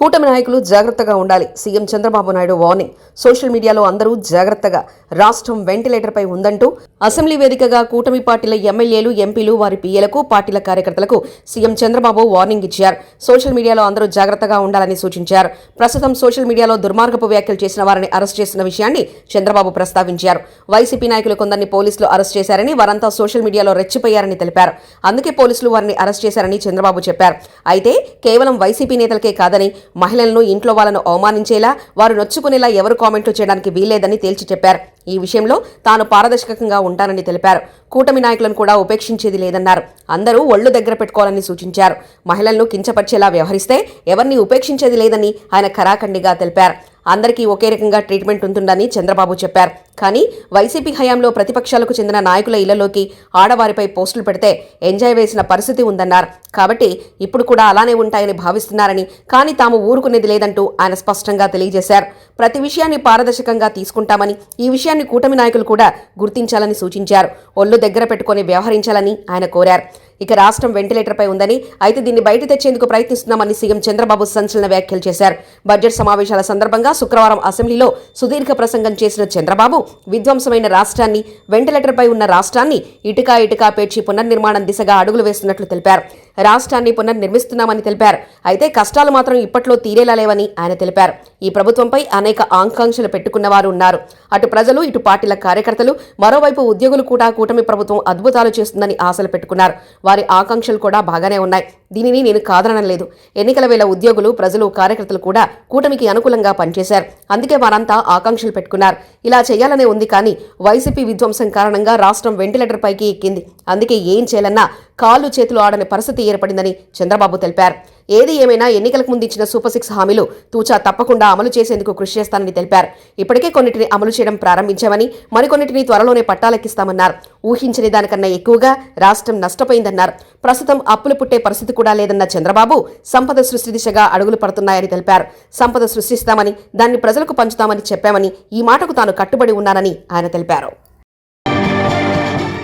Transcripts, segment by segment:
కూటమి నాయకులు జాగ్రత్తగా ఉండాలి. CM Chandrababu Naidu warning. Social మీడియాలో అందరూ జాగ్రత్తగా. రాష్ట్రం వెంటిలేటర్పై ఉందంటూ అసెంబ్లీ వేదికగా కూటమి పార్టీల ఎమ్మెల్యేలు ఎంపీలు వారి పిఎలకు పార్టీల కార్యకర్తలకు సీఎం చంద్రబాబు వార్నింగ్ ఇచ్చారు. సోషల్ మీడియాలో అందరూ జాగ్రత్తగా ఉండాలని సూచించారు. ప్రస్తుతం సోషల్ మీడియాలో దుర్మార్గపు వ్యాఖ్యలు చేసిన వారిని అరెస్ట్ చేసిన విషయాన్ని చంద్రబాబు ప్రస్తావించారు. వైసీపీ నాయకులు కొందరిని పోలీసులు అరెస్ట్ చేశారని వారంతా సోషల్ మీడియాలో రెచ్చిపోయారని తెలిపారు. అందుకే పోలీసులు వారిని అరెస్ట్ చేశారని చంద్రబాబు చెప్పారు. అయితే కేవలం వైసీపీ నేతలకే కాదని మహిళలను ఇంట్లో వాళ్ళను అవమానించేలా వారు నొచ్చుకునేలా ఎవరు కామెంట్లు చేయడానికి వీల్లేదని తేల్చి చెప్పారు. ఈ విషయంలో తాను పారదర్శకంగా ఉంటానని తెలిపారు. కూటమి నాయకులను కూడా ఉపేక్షించేది లేదన్నారు. అందరూ ఒళ్ళు దగ్గర పెట్టుకోవాలని సూచించారు. మహిళలను కించపరిచేలా వ్యవహరిస్తే ఎవరిని ఉపేక్షించేది లేదని ఆయన ఖరాఖండిగా తెలిపారు. అందరికీ ఒకే రకంగా ట్రీట్మెంట్ ఉంటుందని చంద్రబాబు చెప్పారు. కానీ వైసీపీ హయాంలో ప్రతిపక్షాలకు చెందిన నాయకుల ఇళ్ళలోకి ఆడవారిపై పోస్టులు పెడితే ఎంజాయ్ వేసిన పరిస్థితి ఉందన్నారు. కాబట్టి ఇప్పుడు కూడా అలానే ఉంటాయని భావిస్తున్నారని కానీ తాము ఊరుకునేది లేదంటూ ఆయన స్పష్టంగా తెలియజేశారు. ప్రతి విషయాన్ని పారదర్శకంగా తీసుకుంటామని ఈ విషయాన్ని కూటమి నాయకులు కూడా గుర్తించాలని సూచించారు. ఒళ్ళు దగ్గర పెట్టుకొని వ్యవహరించాలని ఆయన కోరారు. ఇక రాష్ట్రం వెంటిలేటర్పై ఉందని అయితే దీన్ని బయట తెచ్చేందుకు ప్రయత్నిస్తున్నామని సీఎం చంద్రబాబు సంచలన వ్యాఖ్యలు చేశారు. బడ్జెట్ సమావేశాల సందర్భంగా శుక్రవారం అసెంబ్లీలో సుదీర్ఘ ప్రసంగం చేసిన చంద్రబాబు విధ్వంసమైన రాష్ట్రాన్ని వెంటిలేటర్పై ఉన్న రాష్ట్రాన్ని ఇటుకా ఇటుకా పేర్చి పునర్నిర్మాణం దిశగా అడుగులు వేస్తున్నట్లు తెలిపారు. రాష్ట్రాన్ని పునర్నిర్మిస్తున్నామని తెలిపారు. అయితే కష్టాలు మాత్రం ఇప్పట్లో తీరేలా లేవని ఆయన తెలిపారు. ఈ ప్రభుత్వంపై అనేక ఆకాంక్షలు పెట్టుకున్న వారు ఉన్నారు. అటు ప్రజలు ఇటు పార్టీల కార్యకర్తలు మరోవైపు ఉద్యోగులు కూడా కూటమి ప్రభుత్వం అద్భుతాలు చేస్తుందని ఆశలు పెట్టుకున్నారు. వారి ఆకాంక్షలు కూడా బాగానే ఉన్నాయి. దీనిని నేను కాదనడం లేదు ఎన్నికల వేళ ఉద్యోగులు ప్రజలు కార్యకర్తలు కూడా కూటమికి అనుకూలంగా పనిచేశారు. అందుకే వారంతా ఆకాంక్షలు పెట్టుకున్నారు. ఇలా చేయాలనే ఉంది కానీ వైసీపీ విధ్వంసం కారణంగా రాష్ట్రం వెంటిలేటర్ పైకి ఎక్కింది. అందుకే ఏం చేయాలన్నా కాళ్ళు చేతులు ఆడని పరిస్థితి ఏర్పడిందని చంద్రబాబు తెలిపారు. ఏది ఏమైనా ఎన్నికలకు ముందు ఇచ్చిన సూపర్ సిక్స్ హామీలు తూచా తప్పకుండా అమలు చేసేందుకు కృషి చేస్తానని తెలిపారు. ఇప్పటికే కొన్నిటిని అమలు చేయడం ప్రారంభించామని మరికొన్నిటిని త్వరలోనే పట్టాలెక్కిస్తామన్నారు. ఊహించని దానికన్నా ఎక్కువగా రాష్ట్రం నష్టపోయిందన్నారు. ప్రస్తుతం అప్పులు పుట్టే పరిస్థితి కూడా లేదన్న చంద్రబాబు సంపద సృష్టి దిశగా అడుగులు పడుతున్నాయని తెలిపారు. సంపద సృష్టిస్తామని దాన్ని ప్రజలకు పంచుతామని చెప్పామని ఈ మాటకు తాను కట్టుబడి ఉన్నానని ఆయన తెలిపారు.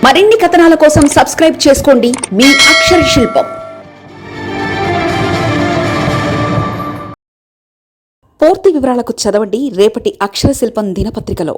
మరిన్ని కథనాల కోసం సబ్స్క్రైబ్ చేసుకోండి. మీ అక్షర శిల్పం. పూర్తి వివరాలకు చదవండి. రేపటి అక్షర శిల్పం దినపత్రికలో.